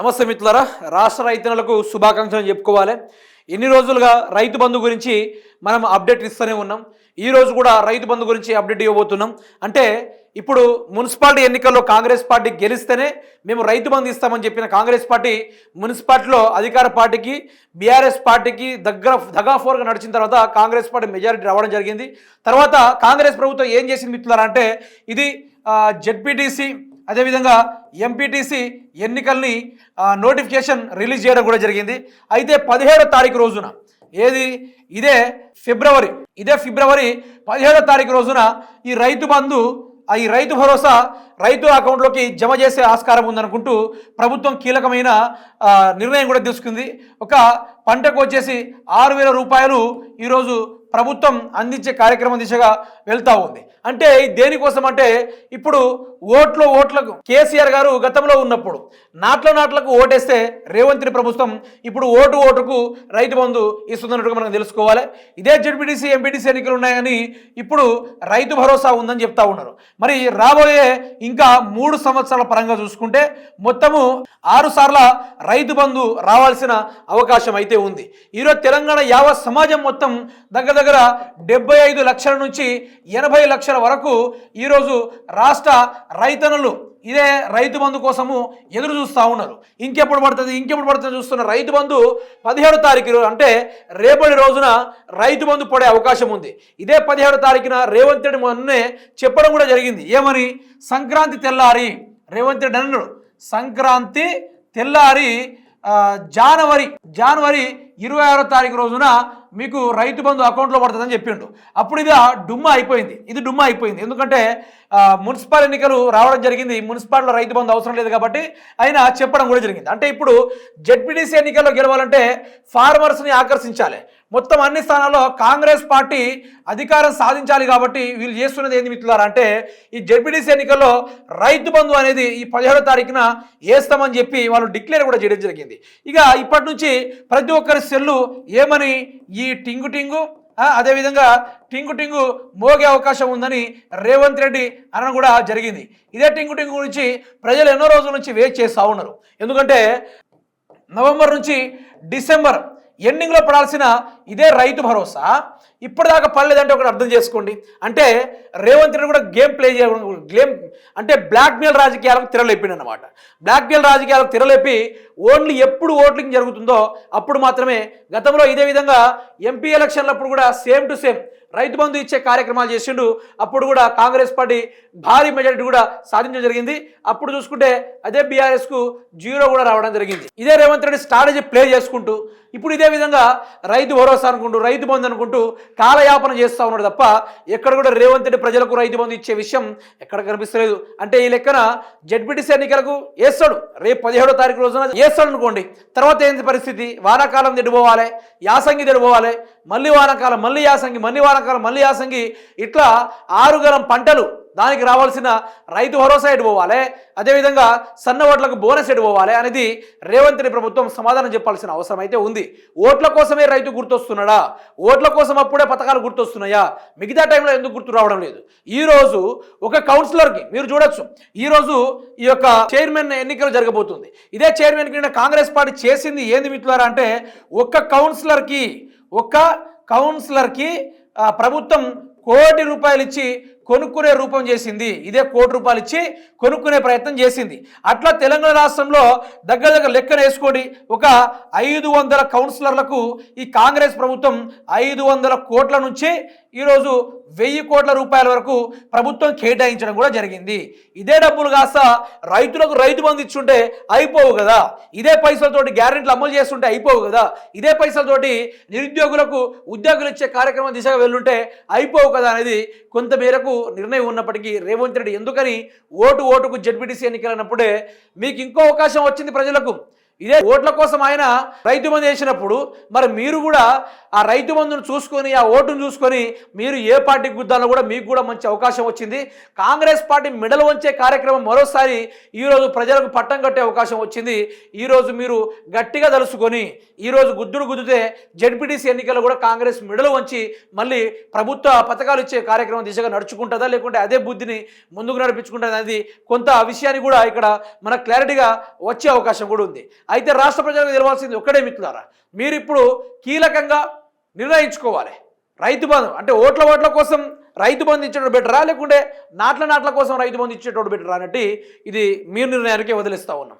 నమస్తే మిత్రులరా రాష్ట్ర రైతన్నలకు శుభాకాంక్షలు చెప్పుకోవాలి. ఎన్ని రోజులుగా రైతు బంధు గురించి మనం అప్డేట్ ఇస్తూనే ఉన్నాం. ఈ రోజు కూడా రైతు బంధు గురించి అప్డేట్ ఇవ్వబోతున్నాం. అంటే ఇప్పుడు మున్సిపాలిటీ ఎన్నికల్లో కాంగ్రెస్ పార్టీ గెలిస్తేనే మేము రైతు బంధు ఇస్తామని చెప్పిన కాంగ్రెస్ పార్టీ మున్సిపాలిటీలో అధికార పార్టీకి బీఆర్ఎస్ పార్టీకి దగ్గర దగాఫోర్గా నడిచిన తర్వాత కాంగ్రెస్ పార్టీ మెజారిటీ రావడం జరిగింది. తర్వాత కాంగ్రెస్ ప్రభుత్వం ఏం చేసింది మిత్రులారా అంటే ఇది జెడ్పీటీసీ అదేవిధంగా ఎంపీటీసీ ఎన్నికల్ని నోటిఫికేషన్ రిలీజ్ చేయడం కూడా జరిగింది. అయితే పదిహేడో తారీఖు రోజున ఏది? ఇదే ఫిబ్రవరి. ఇదే ఫిబ్రవరి పదిహేడో తారీఖు రోజున ఈ రైతు బంధు ఆ ఈ రైతు భరోసా రైతు అకౌంట్లోకి జమ చేసే ఆస్కారం ఉందనుకుంటూ ప్రభుత్వం కీలకమైన నిర్ణయం కూడా తీసుకుంది. ఒక పంటకు వచ్చేసి ఆరు వేల రూపాయలు ఈరోజు ప్రభుత్వం అందించే కార్యక్రమం దిశగా వెళ్తా ఉంది. అంటే దేనికోసం అంటే ఇప్పుడు ఓట్లో ఓట్లకు కేసీఆర్ గారు గతంలో ఉన్నప్పుడు నాట్ల నాట్లకు ఓటేస్తే రేవంత్ ప్రభుత్వం ఇప్పుడు ఓటు ఓటుకు రైతు బంధు ఇస్తున్నట్టుగా మనం తెలుసుకోవాలి. ఇదే జడ్పీటీసీ ఎంపీటీసీ ఎన్నికలు ఉన్నాయని ఇప్పుడు రైతు భరోసా ఉందని చెప్తా ఉన్నారు. మరి రాబోయే ఇంకా మూడు సంవత్సరాల పరంగా చూసుకుంటే మొత్తము ఆరు సార్ల రైతు బంధు రావాల్సిన అవకాశం అయితే ఉంది. ఈరోజు తెలంగాణ యావత్ సమాజం మొత్తం దగ్గర దగ్గర డెబ్బై ఐదు లక్షల నుంచి ఎనభై లక్షల వరకు ఈరోజు రాష్ట్ర రైతన్నులు ఇదే రైతు బంధు కోసము ఎదురు చూస్తూ ఉన్నారు. ఇంకెప్పుడు పడుతుంది ఇంకెప్పుడు పడుతుంది చూస్తున్న రైతు బంధు పదిహేడు తారీఖు అంటే రేపటి రోజున రైతు బంధు పడే అవకాశం ఉంది. ఇదే పదిహేడు తారీఖున రేవంత్ రెడ్డి మొన్నే చెప్పడం కూడా జరిగింది. ఏమని? సంక్రాంతి తెల్లారి రేవంత్ రెడ్డి అన్నాడు. సంక్రాంతి తెల్లారి జనవరి జనవరి ఇరవై ఆరో తారీఖు రోజున మీకు రైతు బంధు అకౌంట్లో పడుతుందని చెప్పిండు. అప్పుడు ఇది డుమ్మా అయిపోయింది. ఇది డుమ్మా అయిపోయింది. ఎందుకంటే మున్సిపల్ ఎన్నికలు రావడం జరిగింది. మున్సిపాలిటీలో రైతు బంధు అవసరం లేదు కాబట్టి ఆయన చెప్పడం కూడా జరిగింది. అంటే ఇప్పుడు జెడ్పీటీసీ ఎన్నికల్లో గెలవాలంటే ఫార్మర్స్ని ఆకర్షించాలి. మొత్తం అన్ని స్థానాల్లో కాంగ్రెస్ పార్టీ అధికారం సాధించాలి కాబట్టి వీళ్ళు చేస్తున్నది ఏంది మిత్రులారా అంటే ఈ జెడ్పీటీసీ ఎన్నికల్లో రైతు బంధు అనేది ఈ పదిహేడో తారీఖున వేస్తామని చెప్పి వాళ్ళు డిక్లేర్ కూడా చేయడం జరిగింది. ఇక ఇప్పటి నుంచి ప్రతి ఒక్కరి సెల్లు ఏమని ఈ టింగు టింగు అదేవిధంగా టింగు టింగు మోగే అవకాశం ఉందని రేవంత్ రెడ్డి అనడం కూడా జరిగింది. ఇదే టింగు టింగు గురించి ప్రజలు ఎన్నో రోజుల నుంచి వెయిట్ చేస్తూ ఉన్నారు. ఎందుకంటే నవంబర్ నుంచి డిసెంబర్ ఎండింగ్లో పడాల్సిన ఇదే రైతు భరోసా. ఇప్పటిదాకా పడలేదంటే ఒకటి అర్థం చేసుకోండి. అంటే రేవంత్ రెడ్డి కూడా గేమ్ ప్లే చేయ గేమ్ అంటే బ్లాక్మెయిల్ రాజకీయాలకు తిరలేపిండి అనమాట బ్లాక్మెయిల్ రాజకీయాలకు తిరలేపి ఓన్లీ ఎప్పుడు ఓట్లింగ్ జరుగుతుందో అప్పుడు మాత్రమే గతంలో ఇదే విధంగా ఎంపీ ఎలక్షన్లప్పుడు కూడా same to same Rythu Bandhu ఇచ్చే కార్యక్రమాలు చేసిండు. అప్పుడు కూడా కాంగ్రెస్ పార్టీ భారీ మెజారిటీ కూడా సాధించడం జరిగింది. అప్పుడు చూసుకుంటే అదే బీఆర్ఎస్కు జీరో కూడా రావడం జరిగింది. ఇదే రేవంత్ రెడ్డి స్ట్రాటజీ ప్లే చేసుకుంటూ ఇప్పుడు ఇదే విధంగా రైతు భరోసా అనుకుంటూ రైతు బంధు అనుకుంటూ కాలయాపన చేస్తూ ఉన్నాడు తప్ప ఎక్కడ కూడా రేవంత్ రెడ్డి ప్రజలకు రైతు బంధు ఇచ్చే విషయం ఎక్కడ కనిపిస్తలేదు. అంటే ఈ లెక్కన జడ్పీటీసీ ఎన్నికలకు వేస్తాడు రేపు పదిహేడో తారీఖు రోజున వేస్తాడు అనుకోండి. తర్వాత ఏంటి పరిస్థితి? వానాకాలం తిడిపోవాలి యాసంగి తిడిపోవాలి మళ్ళీ వానాకాలం మళ్ళీ యాసంగి మళ్ళీ వానాకాలం మళ్ళీ యాసంగి. ఇట్లా ఆరుగలం పంటలు దానికి రావాల్సిన రైతు భరోసా ఎటు పోవాలి? అదేవిధంగా సన్న ఓట్లకు బోనస్ ఎటు పోవాలి అనేది రేవంత్ రెడ్డి ప్రభుత్వం సమాధానం చెప్పాల్సిన అవసరం అయితే ఉంది. ఓట్ల కోసమే రైతు గుర్తొస్తున్నాడా? ఓట్ల కోసం అప్పుడే పథకాలు గుర్తొస్తున్నాయా? మిగతా టైంలో ఎందుకు గుర్తు రావడం లేదు. ఈ రోజు ఒక కౌన్సిలర్కి మీరు చూడొచ్చు. ఈరోజు ఈ యొక్క చైర్మన్ ఎన్నికలు జరగబోతుంది. ఇదే చైర్మన్ కింద కాంగ్రెస్ పార్టీ చేసింది ఏంది మిత్రులారా అంటే ఒక్క కౌన్సిలర్కి ఒక్క కౌన్సిలర్కి ప్రభుత్వం కోటి రూపాయలు ఇచ్చి కొనుక్కునే రూపం చేసింది. ఇదే కోటి రూపాయలు ఇచ్చి కొనుక్కునే ప్రయత్నం చేసింది. అట్లా తెలంగాణ రాష్ట్రంలో దగ్గర దగ్గర లెక్కన వేసుకోండి. ఒక ఐదు వందల కౌన్సిలర్లకు ఈ కాంగ్రెస్ ప్రభుత్వం ఐదు వందల కోట్ల నుంచి ఈరోజు వెయ్యి కోట్ల రూపాయల వరకు ప్రభుత్వం కేటాయించడం కూడా జరిగింది. ఇదే డబ్బులు కాస్త రైతులకు రైతు బంధు ఇచ్చుంటే అయిపోవు కదా. ఇదే పైసలతోటి గ్యారెంటీలు అమలు చేస్తుంటే అయిపోవు కదా. ఇదే పైసలతోటి నిరుద్యోగులకు ఉద్యోగులు ఇచ్చే కార్యక్రమం దిశగా వెళ్ళుంటే అయిపోవు కదా అనేది కొంత మేరకు నిర్ణయం ఉన్నప్పటికీ రేవంత్ రెడ్డి ఎందుకని ఓటు ఓటుకు జడ్పీటీసీ ఎన్నికలన్నప్పుడే మీకు ఇంకో అవకాశం వచ్చింది ప్రజలకు. ఇదే ఓట్ల కోసం ఆయన రైతు బంధు వేసినప్పుడు మరి మీరు కూడా ఆ రైతు బంధును చూసుకొని ఆ ఓటును చూసుకొని మీరు ఏ పార్టీకి గుద్దాలో కూడా మీకు కూడా మంచి అవకాశం వచ్చింది. కాంగ్రెస్ పార్టీ మెడలు వంచే కార్యక్రమం మరోసారి ఈరోజు ప్రజలకు పట్టం కట్టే అవకాశం వచ్చింది. ఈరోజు మీరు గట్టిగా తలుసుకొని ఈరోజు గుద్దుడు గుద్దితే జడ్పీటీసీ ఎన్నికల్లో కూడా కాంగ్రెస్ మెడలు వంచి మళ్ళీ ప్రభుత్వ పథకాలు ఇచ్చే కార్యక్రమం దిశగా నడుచుకుంటుందా లేకుంటే అదే బుద్ధిని ముందుకు నడిపించుకుంటుందా అనేది కొంత ఆ విషయాన్ని కూడా ఇక్కడ మన క్లారిటీగా వచ్చే అవకాశం కూడా ఉంది. అయితే రాష్ట్ర ప్రజలకు తెలవాల్సింది ఒక్కడే మిత్రులారా మీరు ఇప్పుడు కీలకంగా నిర్ణయించుకోవాలి. రైతు బంధు అంటే ఓట్ల ఓట్ల కోసం రైతు బంధు ఇచ్చేటోడు బెటరా లేకుంటే నాట్ల నాట్ల కోసం రైతు బంధు ఇచ్చేటోడు బెటరా అన్నట్టు ఇది మీ నిర్ణయానికి వదిలిస్తా ఉన్నాం.